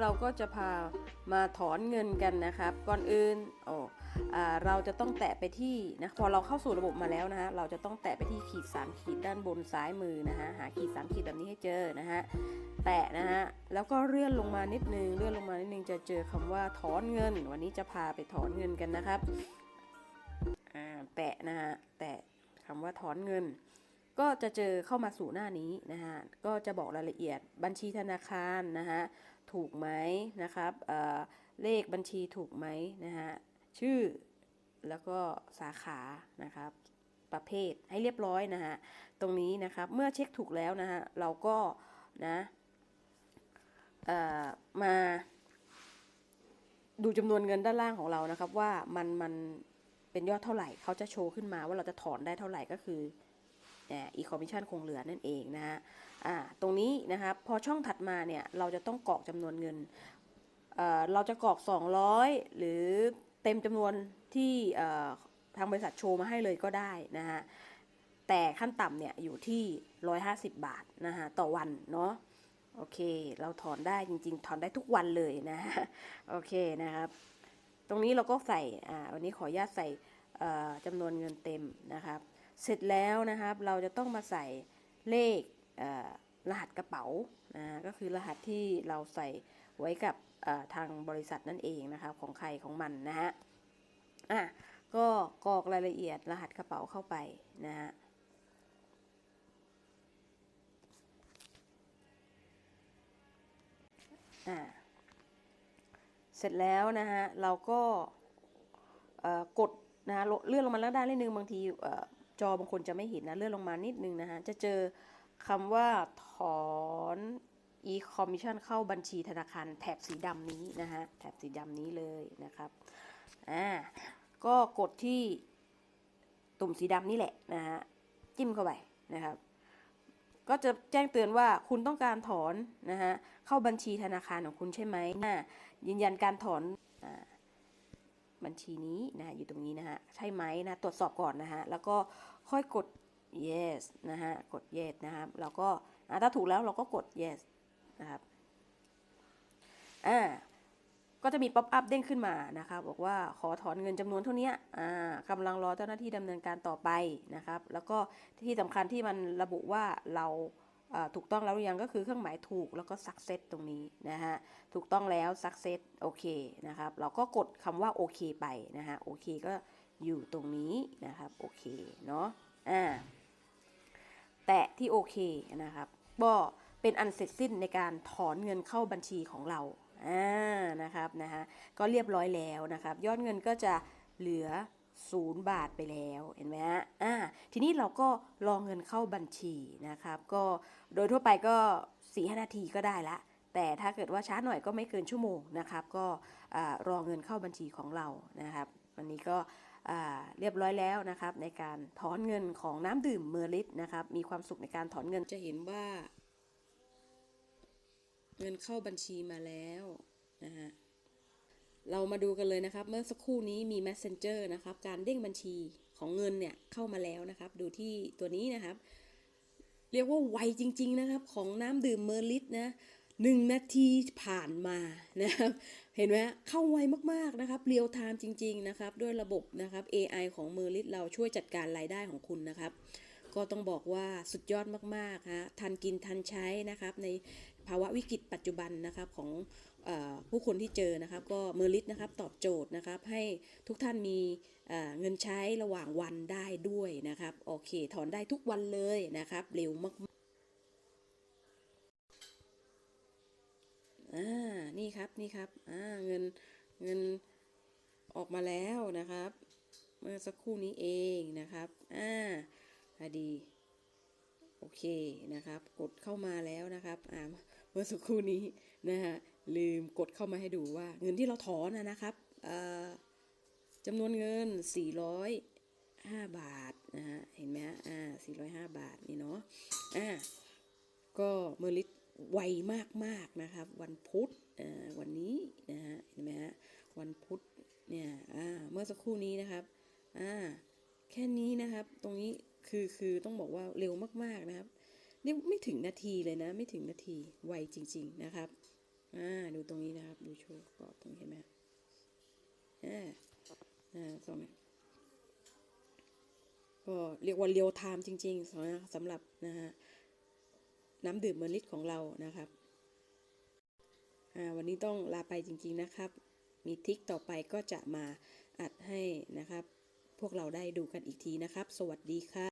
เราก็จะพามาถอนเงินกันนะครับ ก่อนอื่นโอ้อ่าเราจะต้องแตะไปที่นะพอเราเข้าสู่ระบบมาแล้วนะฮะเราจะต้องแตะไปที่ขีด 3 ขีดด้านบนซ้ายมือนะฮะหาขีด 3 ขีดแบบนี้ให้เจอนะฮะแตะนะฮะแล้วก็เลื่อนลงมานิดนึงเลื่อนลงมานิดนึงจะเจอคำว่าถอนเงิน วันนี้จะพาไปถอนเงินกันนะครับแตะนะฮะแตะคำว่าถอนเงิน ก็จะเจอเข้ามาสู่หน้านี้นะฮะก็จะบอกรายละเอียดบัญชีธนาคารนะฮะ ถูกไหมนะครับเเลขบัญชีถูกไหมนะฮะชื่อแล้วก็สาขานะครับประเภทให้เรียบร้อยนะฮะตรงนี้นะครับเมื่อเช็คถูกแล้วนะฮะเราก็นะมาดูจำนวนเงินด้านล่างของเรานะครับว่ามันมันเป็นยอดเท่าไหร่เขาจะโชว์ขึ้นมาว่าเราจะถอนได้เท่าไหร่ก็คือ อีคอมมิชชั่นคงเหลือนั่นเองนะฮะตรงนี้นะครับพอช่องถัดมาเนี่ยเราจะต้องกรอกจำนวนเงินเเราจะกรอก 200 หรือเต็มจำนวนที่ทางบริษัทโชว์มาให้เลยก็ได้นะฮะแต่ขั้นต่ำเนี่ยอยู่ที่ 150 บาทนะฮะต่อวันเนาะโอเค เราถอนได้จริง ๆ ถอนได้ทุกวันเลยนะฮะโอเคนะครับ ตรงนี้เราก็ใส่อ่าวันนี้ขออนุญาตใส่จำนวนเงินเต็มนะครับ เสร็จแล้วนะครับเราจะต้องมาใส่เลขรหัสกระเป๋านะก็คือรหัสที่เราใส่ไว้กับทางบริษัทนั่นเองนะครับของใครของมันนะฮะอะก็กรอกรายละเอียดรหัสกระเป๋าเข้าไปนะฮะอะเสร็จแล้วนะฮะเราก็กดนะฮะเลื่อนลงมาแล้วได้นิดนึงบางทีอ่อ จอบางคนจะไม่เห็นนะเลื่อนลงมานิดนึงนะฮะจะเจอคำว่าถอน e-commission เข้าบัญชีธนาคารแถบสีดำนี้นะฮะแถบสีดำนี้เลยนะครับอ่าก็กดที่ตุ่มสีดำนี่แหละนะฮะจิ้มเข้าไปนะครับ ก็จะแจ้งเตือนว่าคุณต้องการถอนนะฮะเข้าบัญชีธนาคารของคุณใช่ไหมนะยืนยันการถอนอ่า บัญชีนี้นะอยู่ตรงนี้นะฮะใช่ไหมนะตรวจสอบก่อนนะฮะแล้วก็ค่อยกด yes นะฮะกด yes นะครับแล้วก็ถ้าถูกแล้วเราก็กด yes นะครับอ่าก็จะมีป๊อปอัพเด้งขึ้นมานะครับบอกว่าขอถอนเงินจำนวนเท่านี้อ่ากำลังรอเจ้าหน้าที่ดำเนินการต่อไปนะครับ แล้วก็ที่สำคัญที่มันระบุว่าเรา ถูกต้องแล้วหรือยังก็คือเครื่องหมายถูกแล้วก็ success ตรงนี้นะฮะถูกต้องแล้ว success โอเคนะครับ เราก็กดคำว่าโอเคไปนะฮะโอเคก็อยู่ตรงนี้นะครับโอเคเนาะอ่าแตะที่โอเคนะครับก็เป็นอันเสร็จสิ้นในการถอนเงินเข้าบัญชีของเราอ่านะครับนะฮะก็เรียบร้อยแล้วนะครับ ยอดเงินก็จะเหลือ 0 บาทไปแล้วเห็นไหมฮะอ่าทีนี้เราก็รอเงินเข้าบัญชีนะครับ ก็โดยทั่วไปก็4 5นาทีก็ได้ละ แต่ถ้าเกิดว่าช้าหน่อยก็ไม่เกินชั่วโมงนะครับ ก็รอเงินเข้าบัญชีของเรานะครับ วันนี้ก็เรียบร้อยแล้วนะครับ ในการถอนเงินของน้ำดื่มเมอร์ลิตนะครับ มีความสุขในการถอนเงินจะเห็นว่า เงินเข้าบัญชีมาแล้ว เรามาดูกันเลยนะครับ เมื่อสักครู่นี้มี Messenger นะครับ การเด้งบัญชีของเงินเนี่ยเข้ามาแล้วนะครับ ดูที่ตัวนี้นะครับ เรียกว่าไวจริง ๆ นะครับ ของน้ำดื่มเมอร์ลิตนะหนึ่งนาทีผ่านมานะครับ เห็นไหมเข้าไวมาก ๆ นะครับ เรียลไทม์จริง ๆ นะครับ ด้วยระบบนะครับ AI ของเมอร์ลิตเราช่วยจัดการรายได้ของคุณนะครับ ก็ต้องบอกว่าสุดยอดมาก ๆ ฮะ ทันกินทันใช้นะครับ ในภาวะวิกฤตปัจจุบันนะครับของ ผู้คนที่เจอนะครับก็เมอร์ลิตนะครับตอบโจทย์นะครับ ให้ทุกท่านมีเงินใช้ระหว่างวันได้ด้วยนะครับโอเค ถอนได้ทุกวันเลยนะครับ เร็วมากอ่านี่ครับนี่ครับอ่าเงินเงินออกมาแล้วนะครับ เมื่อสักครู่นี้เองนะครับอ่าอดีโอเคนะครับ กดเข้ามาแล้วนะครับอ่าเมื่อสักครู่นี้นะฮะ ลืมกดเข้ามาให้ดูว่า เงินที่เราถอนนะครับจำนวนเงิน 405 บาทนะฮะเห็นไหมฮะอ่า405 บาทนี่เนาะอ่าก็เมลิตไวมากๆนะครับ วันพุธวันนี้นะฮะเห็นไหมฮะวันพุธเนี่ยเมื่อสักครู่นี้นะครับแค่นี้นะครับตรงนี้คือคือต้องบอกว่าเร็วมากๆนะครับนี่ไม่ถึงนาทีเลยนะ ไม่ถึงนาทีไวจริง ๆนะครับ อ่าดูตรงนี้นะครับ ดูโชว์กรอบตรงนี้เห็นไหมอ่าอ่าตรงนี้ก็เรียกว่าเรียวไทม์จริงๆสำหรับสำหรับนะฮะน้ำดื่มเมลิดของเรานะครับอ่าวันนี้ต้องลาไปจริงๆนะครับ มีทิกต่อไปก็จะมาอัดให้นะครับ พวกเราได้ดูกันอีกทีนะครับ สวัสดีค่ะ